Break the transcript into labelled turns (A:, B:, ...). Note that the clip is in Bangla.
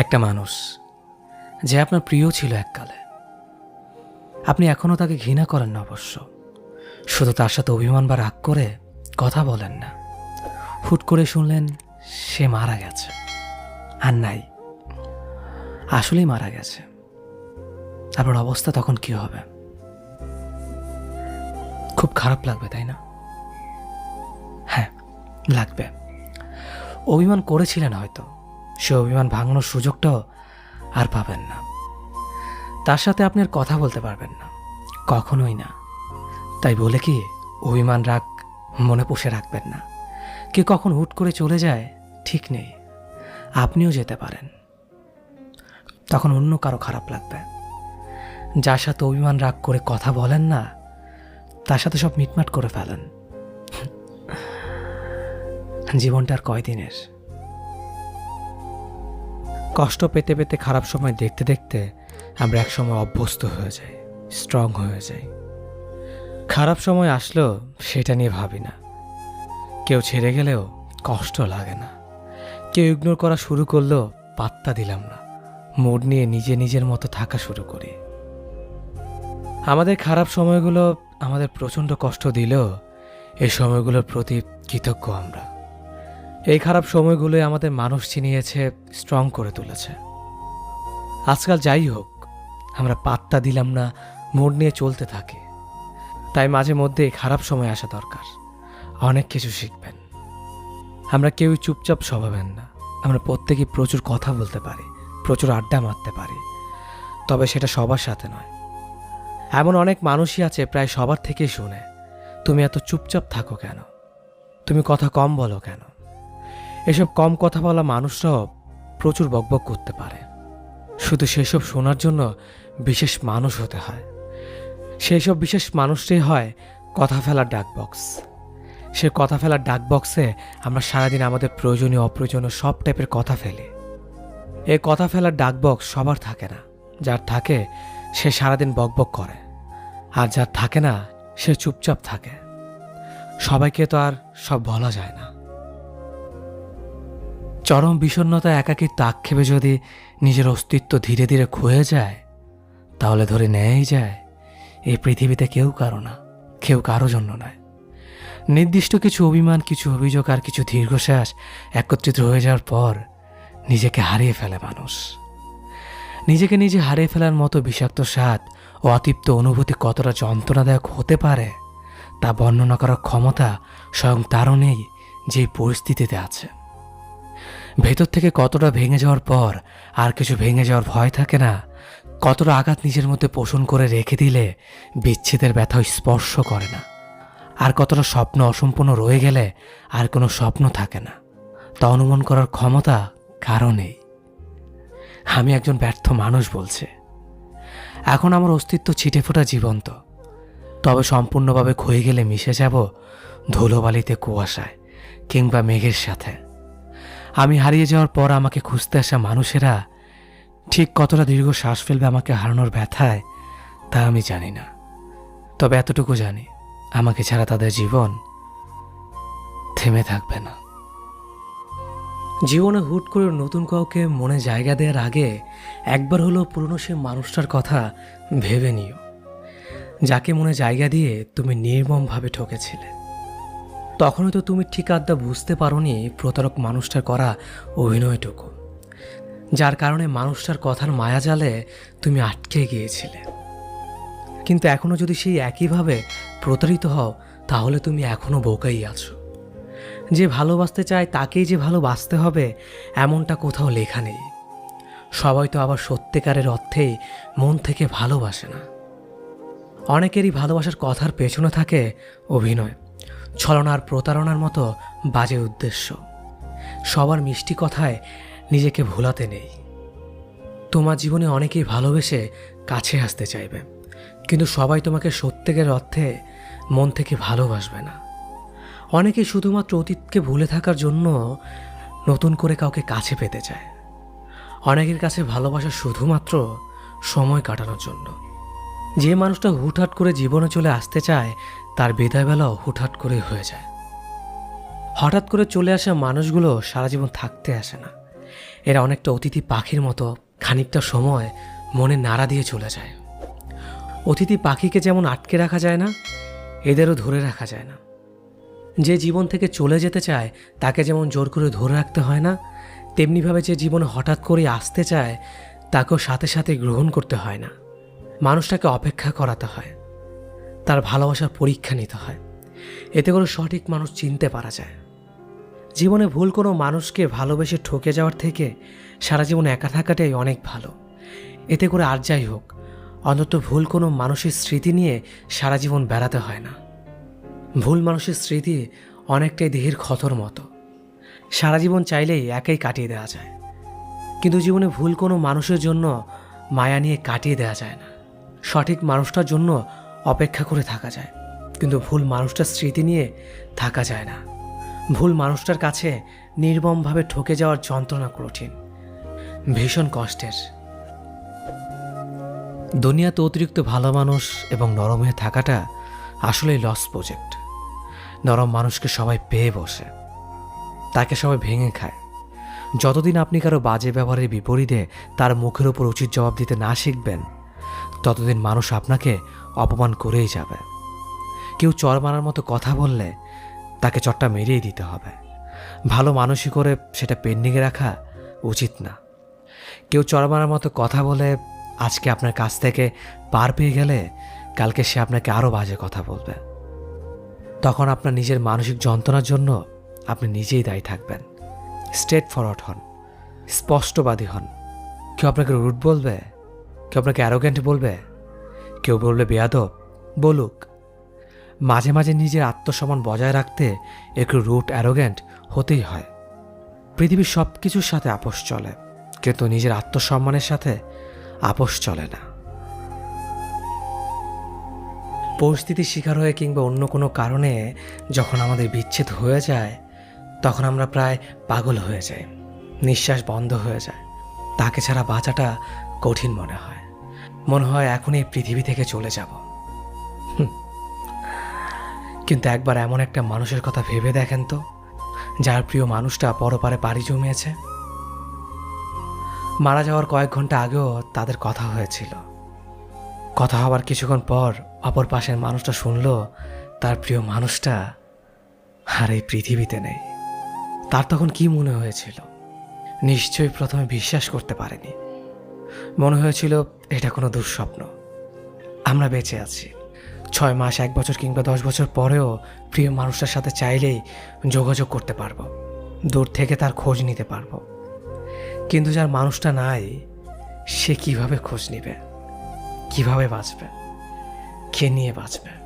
A: একটা মানুষ যে আপনার প্রিয় ছিল এককালে। আপনি এখনও তাকে ঘৃণা করেন না অবশ্য। শুধু তার সাথে অভিমান বা রাগ করে কথা বলেন না। হুট করে শুনলেন সে মারা গেছে। আর নাই, আসলেই মারা গেছে। আপনার অবস্থা তখন কি হবে? খুব খারাপ লাগবে, তাই না? হ্যাঁ লাগবে। অভিমান করেছিলেন হয়তো। সে অভিমান ভাঙানোর সুযোগটাও আর পাবেন না। তার সাথে আপনি আর কথা বলতে পারবেন না। কখনোই না। তাই বলে কি, অভিমান রাগ মনে পুষে রাখবেন না। কে কখন হুট করে চলে যায়, ঠিক নেই। আপনিও যেতে পারেন। তখন অন্য কারও খারাপ লাগবে। যার সাথে অভিমান রাগ করে কথা বলেন না, তার সাথে সব মিটমাট করে ফেলেন। জীবনটা আর কয়দিনের? কষ্ট পেতে পেতে খারাপ সময় দেখতে দেখতে আমরা একসময় অভ্যস্ত হয়ে যাই স্ট্রং হয়ে যাই। খারাপ সময় আসলেও সেটা নিয়ে ভাবি না। কেউ ছেড়ে গেলেও কষ্ট লাগে না। কেউ ইগনোর করা শুরু করলেও পাত্তা দিলাম না। মুড নিয়ে নিজে নিজের মতো থাকা শুরু করি। আমাদের খারাপ সময়গুলো আমাদের প্রচণ্ড কষ্ট দিলেও এই সময়গুলোর প্রতি কৃতজ্ঞ আমরা। এই খারাপ সময়গুলোই আমাদের মানুষ চিনিয়েছে স্ট্রং করে তুলেছে। আজকাল যাই হোক, আমরা পাত্তা দিলাম না মোড় নিয়ে চলতে থাকি। তাই মাঝে মধ্যে এই খারাপ সময় আসা দরকার। অনেক কিছু শিখবেন। আমরা কেউই চুপচাপ স্বভাবেন না। আমরা প্রত্যেকেই প্রচুর কথা বলতে পারি, প্রচুর আড্ডা মারতে পারি। তবে সেটা সবার সাথে নয়। এমন অনেক মানুষই আছে প্রায় সবার থেকেই শুনে, তুমি এত চুপচাপ থাকো কেন? তুমি কথা কম বলো কেন? এসব কম কথা বলা মানুষরাও প্রচুর বকবক করতে পারে। শুধু সেসব শোনার জন্য বিশেষ মানুষ হতে হয়। সেই সব বিশেষ মানুষটাই হয় কথা ফেলার ডাক বক্স। সে কথা ফেলার ডাক বক্সে আমরা সারাদিন আমাদের প্রয়োজনীয়, অপ্রয়োজনীয় সব টাইপের কথা ফেলি। এ কথা ফেলার ডাক বক্স সবার থাকে না। যার থাকে, সে সারাদিন বকবক করে। আর যার থাকে না, সে চুপচাপ থাকে। সবাইকে তো আর সব বলা যায় না। চরম বিষণ্ণতা একাকিত্ব আক্ষেপে যদি নিজের অস্তিত্ব ধীরে ধীরে ক্ষয়ে যায়, তাহলে ধরে নেয়াই যায়, এই পৃথিবীতে কেউ কারও না, কেউ কারও জন্য নয়। নির্দিষ্ট কিছু অভিমান, কিছু অভিযোগ আর কিছু দীর্ঘশ্বাস একত্রিত হয়ে যাওয়ার পর নিজেকে হারিয়ে ফেলে মানুষ। নিজেকে নিজে হারিয়ে ফেলার মতো বিষাক্ত স্বাদ ও অতিপ্ত অনুভূতি কতটা যন্ত্রণাদায়ক হতে পারে, তা বর্ণনা করার ক্ষমতা স্বয়ং তারও নেই যেই পরিস্থিতিতে আছে। ভেতর থেকে কতটা ভেঙে যাওয়ার পর আর কিছু ভেঙে যাওয়ার ভয় থাকে না? কতটা আঘাত নিজের মধ্যে পোষণ করে রেখে দিলে বিচ্ছেদের ব্যথা স্পর্শ করে না? আর কতটা স্বপ্ন অসম্পূর্ণ রয়ে গেলে আর কোনো স্বপ্ন থাকে না? তা অনুমান করার ক্ষমতা কারও আমি একজন ব্যর্থ মানুষ বলছে। এখন আমার অস্তিত্ব ছিটে ফোটা জীবন্ত। তবে সম্পূর্ণভাবে ক্ষয়ে গেলে মিশে যাব ধুলোবালিতে কুয়াশায় কিংবা মেঘের সাথে। আমি হারিয়ে যাওয়ার পর আমাকে খুঁজতে আসা মানুষেরা ঠিক কতটা দীর্ঘ শ্বাস ফেলবে আমাকে হারানোর ব্যথায়, তা আমি জানি না। তবে এতটুকু জানি, আমাকে ছাড়া তাদের জীবন থেমে থাকবে না। জীবনে হুট করে নতুন কাউকে মনে জায়গা দেওয়ার আগে একবার হলো পুরনো সে মানুষটার কথা ভেবে নিও। যাকে মনে জায়গা দিয়ে তুমি নির্মমভাবে ঠকেছিলে। তখনও তো তুমি ঠিক আড্ডা বুঝতে পারোনি প্রতারক মানুষটার করা অভিনয়টুকু। যার কারণে মানুষটার কথার মায়াজালে তুমি আটকে গিয়েছিলে। কিন্তু এখনও যদি সেই একইভাবে প্রতারিত হও, তাহলে তুমি এখনও বোকাই আছো। যে ভালোবাসতে চায় তাকেই যে ভালোবাসতে হবে, এমনটা কোথাও লেখা নেই। সবাই তো আবার সত্যিকারের অর্থেই মন থেকে ভালোবাসে না। অনেকেরই ভালোবাসার কথার পেছনে থাকে অভিনয়। ছলনার প্রতারণার মতো বাজে উদ্দেশ্য। সবার মিষ্টি কথায় নিজেকে ভোলাতে নেই। তোমার জীবনে অনেকেই ভালোবেসে কাছে আসতে চাইবে, কিন্তু সবাই তোমাকে সত্যিকার অর্থে মন থেকে ভালোবাসবে না। অনেকে শুধুমাত্র অতীতকে ভুলে থাকার জন্য নতুন করে কাউকে কাছে পেতে চায়। অনেকের কাছে ভালোবাসা শুধুমাত্র সময় কাটানোর জন্য। যে মানুষটা হুটহাট করে জীবনে চলে আসতে চায় তার বিদায়বেলাও হুটহাট করে হয়ে যায়। হঠাৎ করে চলে আসা মানুষগুলো সারা জীবন থাকতে আসে না। এরা অনেকটা অতিথি পাখির মতো খানিকটা সময় মনে নাড়া দিয়ে চলে যায়। অতিথি পাখিকে যেমন আটকে রাখা যায় না, এদেরও ধরে রাখা যায় না। যে জীবন থেকে চলে যেতে চায়, তাকে যেমন জোর করে ধরে রাখতে হয় না, তেমনিভাবে যে জীবনে হঠাৎ করে আসতে চায়, তাকেও সাথে সাথে গ্রহণ করতে হয় না। মানুষটাকে অপেক্ষা করাতে হয়। তার ভালোবাসার পরীক্ষা নিতে হয়। এতে করে সঠিক মানুষ চিনতে পারা যায়। জীবনে ভুল কোনো মানুষকে ভালোবেসে ঠকে যাওয়ার থেকে সারা জীবন একা থাকাটাই অনেক ভালো। এতে করে আর যাই হোক, অন্তত ভুল কোনো মানুষের স্মৃতি নিয়ে সারা জীবন বেড়াতে হয় না। ভুল মানুষের স্মৃতি অনেকটাই দেহের ক্ষতর মতো। সারা জীবন চাইলেই একাই কাটিয়ে দেওয়া যায়। কিন্তু জীবনে ভুল কোনো মানুষের জন্য মায়া নিয়ে কাটিয়ে দেওয়া যায় না। সঠিক মানুষটার জন্য অপেক্ষা করে থাকা যায়। কিন্তু ভুল মানুষটার স্মৃতি নিয়ে থাকা যায় না। ভুল মানুষটার কাছে নির্মমভাবে ঠকে যাওয়ার যন্ত্রণা কঠিন। ভীষণ কষ্টের। দুনিয়াতে অতিরিক্ত ভালো মানুষ এবং নরম হয়ে থাকাটা আসলেই লস প্রজেক্ট নরম মানুষকে সবাই পেয়ে বসে। তাকে সবাই ভেঙে খায়। যতদিন আপনি কারও বাজে ব্যবহারের বিপরীতে তার মুখের উপর উচিত জবাব দিতে না শিখবেন, ততদিন মানুষ আপনাকে অপমান করেই যাবে। কেউ চর মারার মতো কথা বললে তাকে চটটা মেরিয়ে দিতে হবে। ভালো মানুষই করে সেটা পেন্ডিংয়ে রাখা উচিত না। কেউ চর মারার মতো কথা বলে আজকে আপনার কাছ থেকে পার পেয়ে গেলে কালকে সে আপনাকে আরও বাজে কথা বলবে। তখন আপনার নিজের মানসিক যন্ত্রণার জন্য আপনি নিজেই দায়ী থাকবেন। স্ট্রেট ফরওয়ার্ড হন। স্পষ্টবাদী হন। কেউ আপনাকে রুট বলবে, কেউ আপনাকে অ্যারোগেন্ট বলবে কেউ বলবে বেয়াদব? বলুক। মাঝে মাঝে নিজের আত্মসম্মান বজায় রাখতে একটু রুট অ্যারোগেন্ট হতেই হয়। পৃথিবীর সব কিছুর সাথে আপোষ চলে, কিন্তু নিজের আত্মসম্মানের সাথে আপোষ চলে না। পরিস্থিতির শিকার হয়ে কিংবা অন্য কোনো কারণে যখন আমাদের বিচ্ছেদ হয়ে যায়, তখন আমরা প্রায় পাগল হয়ে যাই, নিঃশ্বাস বন্ধ হয়ে যায়। তাকে ছাড়া বাঁচাটা কঠিন মনে হয়। মনে হয় এখন এই পৃথিবী থেকে চলে যাব। কিন্তু একবার এমন একটা মানুষের কথা ভেবে দেখেন তো, যার প্রিয় মানুষটা পরপারে পাড়ি জমিয়েছে। মারা যাওয়ার কয়েক ঘণ্টা আগেও তাদের কথা হয়েছিল। কথা হবার কিছুক্ষণ পর অপর পাশের মানুষটা শুনলো, তার প্রিয় মানুষটা আর এই পৃথিবীতে নেই। তার তখন কি মনে হয়েছিল? নিশ্চয়ই প্রথমে বিশ্বাস করতে পারেনি। মনে হয়েছিল এটা কোনো দুঃস্বপ্ন। আমরা বেঁচে আছি। ছয় মাস, এক বছর কিংবা দশ বছর পরেও প্রিয় মানুষটার সাথে চাইলেই যোগাযোগ করতে পারব। দূর থেকে তার খোঁজ নিতে পারব। কিন্তু যার মানুষটা নাই, সে কীভাবে খোঁজ নিবে? কীভাবে বাঁচবে? কে নিয়ে বাঁচবে?